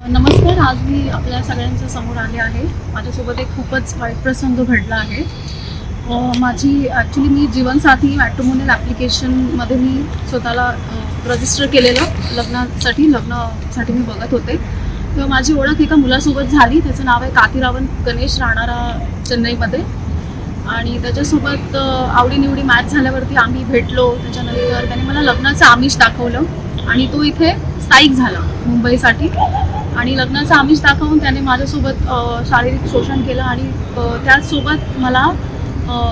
नमस्कार आज मी आपल्या सगळ्यांच्या समोर आले आहे. माझ्यासोबत एक खूपच वाईट प्रसंग घडला आहे. माझी ॲक्च्युली मी जीवनसाथी मॅट्रोमोनियल ॲप्लिकेशनमध्ये मी स्वतःला रजिस्टर केलेलं. लग्नासाठी लग्नासाठी मी बघत होते. तेव्हा माझी ओळख एका मुलासोबत झाली. त्याचं नाव आहे कातीरावन गणेश राहणारा चेन्नईमध्ये. आणि त्याच्यासोबत आवडीनिवडी मॅच झाल्यावरती आम्ही भेटलो. त्याच्यानंतर त्याने मला लग्नाचं आमिष दाखवलं. आणि तो इथे स्थायिक झाला मुंबईसाठी. आणि लग्नाचं आमिष दाखवून त्याने माझ्यासोबत शारीरिक शोषण केलं आणि त्याचसोबत मला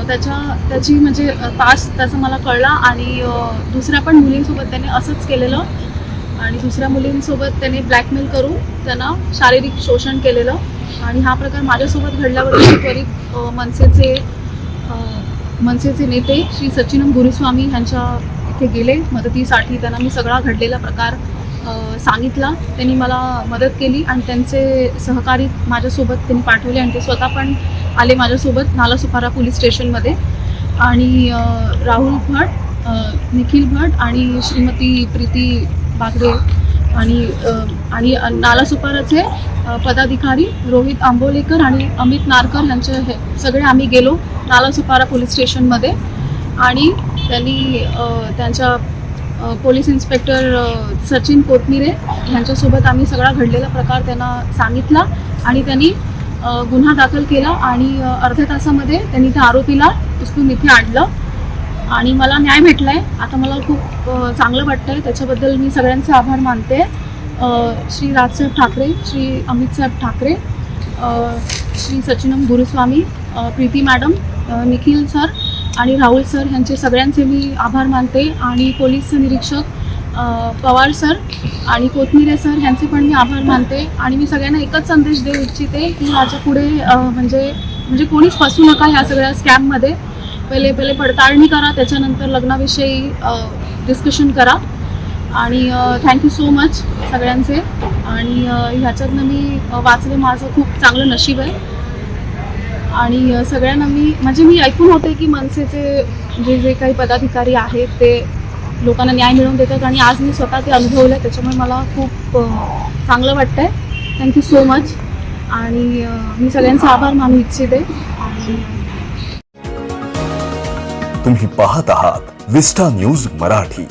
त्याच्या त्याची म्हणजे पास त्याचं मला कळला आणि दुसऱ्या पण मुलींसोबत त्याने असंच केलेलं आणि दुसऱ्या मुलींसोबत त्याने ब्लॅकमेल करून त्यांना शारीरिक शोषण केलेलं आणि हा प्रकार माझ्यासोबत घडल्यावर त्वरित मनसेचे मनसेचे नेते श्री सचिनम गुरुस्वामी यांच्या इथे गेले. मदतीसाठी त्यांना मी सगळा घडलेला प्रकार सांगितला. त्यांनी मला मदत केली आणि त्यांचे सहकारी माझ्यासोबत त्यांनी पाठवले आणि ते स्वतः पण आले माझ्यासोबत नालासुपारा पोलीस स्टेशनमध्ये. आणि राहुल भट निखिल भट आणि श्रीमती प्रीती बागडे आणि आणि नालासुपाराचे पदाधिकारी रोहित आंबोलेकर आणि अमित नारकर यांचे हे सगळे आम्ही गेलो नालासुपारा पोलीस स्टेशनमध्ये. आणि त्यांनी त्यांच्या पोलीस इन्स्पेक्टर सचिन कोटमिरे यांच्यासोबत आम्ही सगळा घडलेला प्रकार त्यांना सांगितला आणि त्यांनी गुन्हा दाखल केला आणि अर्ध्या तासामध्ये त्यांनी त्या आरोपीला उचलून इथे आणलं. आणि मला न्याय भेटला आहे आता मला खूप चांगलं वाटतं आहे त्याच्याबद्दल मी सगळ्यांचे आभार मानते. श्री राजसाहेब ठाकरे श्री अमितसाहेब ठाकरे श्री सचिनम गुरुस्वामी प्रीती मॅडम निखिल सर आणि राहुल सर यांचे सगळ्यांचे मी आभार मानते आणि पोलीस निरीक्षक पवार सर आणि कोथमिरे सर यांचे पण मी आभार मानते आणि मी सगळ्यांना एकच संदेश देऊ इच्छिते की माझ्या पुढे म्हणजे म्हणजे कोणीच फसू नका ह्या सगळ्या स्कॅममध्ये. पहिले पहिले पडताळणी करा त्याच्यानंतर लग्नाविषयी डिस्कशन करा. आणि थँक्यू सो मच सगळ्यांचे. आणि ह्याच्यातनं मी वाचले माझं खूप चांगलं नशीब आहे. आणि सगळ्यांना मी म्हणजे मी ऐकून होते की मनसेचे जे जे काही पदाधिकारी आहेत ते लोकांना न्याय मिळवून देतात आणि आज मी स्वतः ते अनुभवलं आहे त्याच्यामुळे मला खूप चांगलं वाटतं आहे थँक्यू सो मच आणि मी सगळ्यांचा आभार मानू इच्छिते. तुम्ही पाहत आहात विस्टा न्यूज मराठी.